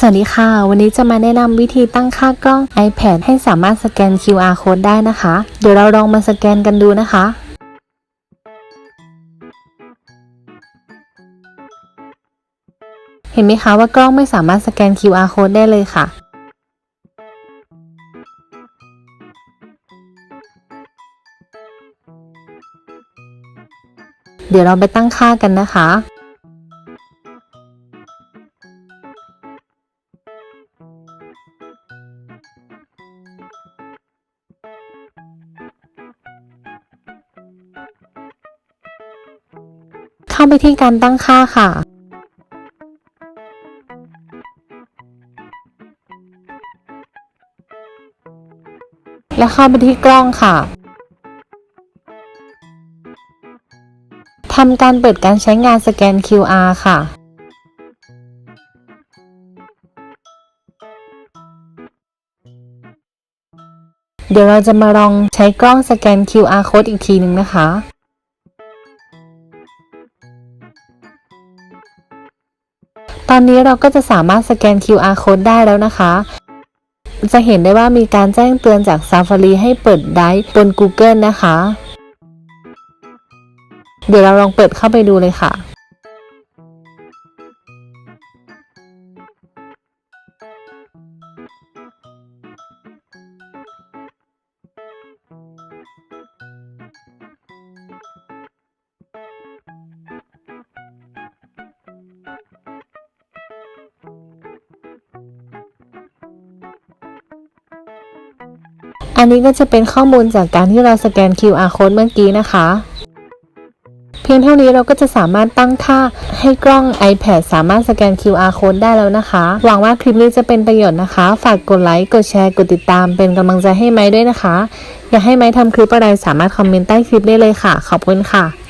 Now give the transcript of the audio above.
สวัสดีค่ะ วันนี้จะมาแนะนำวิธีตั้งค่ากล้อง iPad ให้สามารถสแกน QR code ได้นะคะ เดี๋ยวเราลองมาสแกนกันดูนะคะ เห็นไหมคะว่ากล้องไม่สามารถสแกน QR code ได้เลยค่ะ เดี๋ยวเราไปตั้งค่ากันนะคะ เข้าไปที่การตั้งค่าค่ะแล้วเข้าไปที่กล้องค่ะ ทำการเปิดการใช้งานสแกน QR ค่ะ เดี๋ยวเราจะมาลองใช้กล้องสแกน QR code อีกทีหนึ่งนะคะ ตอนนี้เราก็จะสามารถสแกน QR code ได้แล้วนะคะ จะเห็นได้ว่ามีการแจ้งเตือนจาก Safari ให้เปิดได้บน Google นะคะ เดี๋ยวเราลองเปิดเข้าไปดูเลยค่ะ อันนี้ก็จะเป็นข้อมูลจากการที่เราสแกน QR code เมื่อกี้นะคะ เพียงเท่านี้เราก็จะสามารถตั้งค่าให้กล้อง iPad สามารถสแกน QR code ได้แล้วนะคะ หวังว่าคลิปนี้จะเป็นประโยชน์นะคะ ฝากกดไลค์ กดแชร์ กดติดตาม เป็นกำลังใจให้ไม้ด้วยนะคะ อยากให้ไม้ทำคลิปอะไรสามารถคอมเมนต์ใต้คลิปได้เลยค่ะ ขอบคุณค่ะ